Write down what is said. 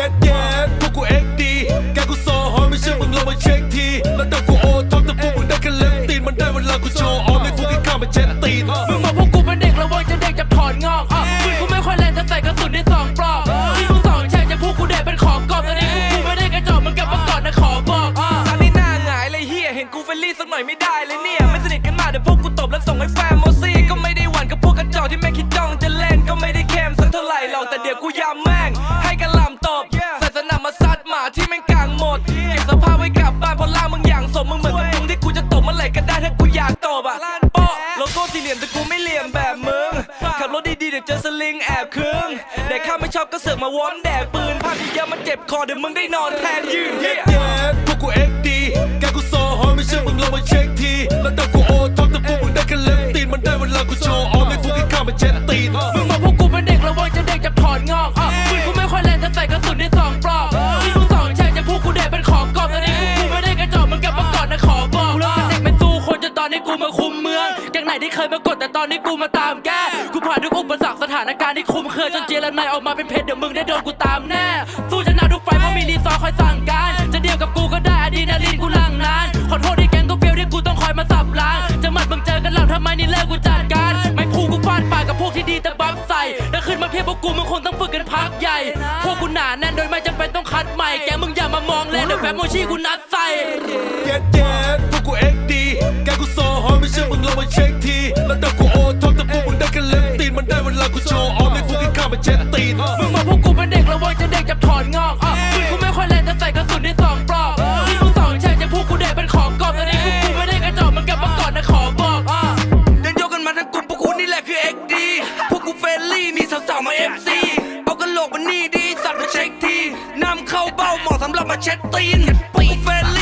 เ็ดเย็พวกกูเอ็กดีแกกูโซฮอมไม่เชื่อมึงลองมาเช็คทีแล้วเดี๋ยวกู สี่เหลี่ยมแต่กูไม่เหลี่ยมแบบมึง ขับรถดีๆเดี๋ยวเจอสลิงแอบคึงแต่ข้าไม่ชอบก็เสือกมาวอนแดกปืนภาพที่เยอะมันเจ็บคอเดี๋ยวมึงได้นอนแทนยืนเหี้ยเย็ดพวกกูเอ็กดีแกกูโซฮอไม่เชื่อมึงลองมาเช็คทีแล้วตอนกูโอท็อปแต่พวกมึงได้แค่เล็บตีนมันได้เวลากูโชว์ออมให้พวกที่ข้ามาเช็ดตีนเป็น ไหนที่เคยมากดแต่ตอนนี้กูมาตามแก้กูผ่านทุกอุปสรรคสถานการณ์ที่คุมเคยจนเจรนายออกมาเป็นเพชรเดี๋ยวมึงได้โดนกูตามแน่สู้ชนะทุกไฟเพราะมีรีซอร์คอยสั่งการจะเดียวกับกูก็ได้อะดรีนาลีนกูหลังนานขอโทษที่แกงก็เฟียวที่กูต้องคอยมาสับล้างจะหมัดมึงเจอกันหลังทำไมนี่เลิกกูจัดการไม่พูกูฟาดปากกับพวกที่ดีแต่บัฟใส่แล้วขึ้นมาเพียบพวกกูมึงคงต้องฝึกกันพักใหญ่ พวกกูหนาแน่นโดยไม่จำเป็นต้องคัดใหม่แกมึงอย่ามามองเล่นเดี๋ยวแฟมโมชี่กูนัดใส่ เย็ดเย็ด เชื่อมึงลองมาเช็คที แล้วดับกูโอท็อปแต่พวกมึงได้แค่เล็บตีนมันได้เวลากูโชว์ออมให้พวกที่ข้ามาเช็ดตีนมึงบอกพวกกูเป็นเด็กระวังจะเด็กจับถอนงอกอะปืนกูไม่ค่อยแรงจะใส่กระสุนได้สองปลอกที่กูสองแช่งจะพูดกูเด็กเป็นของกอบตอนนี้กูกูไม่ได้กระจอกเหมือนกับเมื่อก่อนนะขอบอกอะเดินโยกกันมาทั้งกลุ่มพวกคุณนี่แหละคือ XD พวกกูเฟรนลี่มีสาวๆมา FC เอากระโหลกมานี่ดีสัตว์มาเช็คทีนำเข้าเบ้าเหมาะสำหรับมาเช็ดตีนพวกกูเฟรน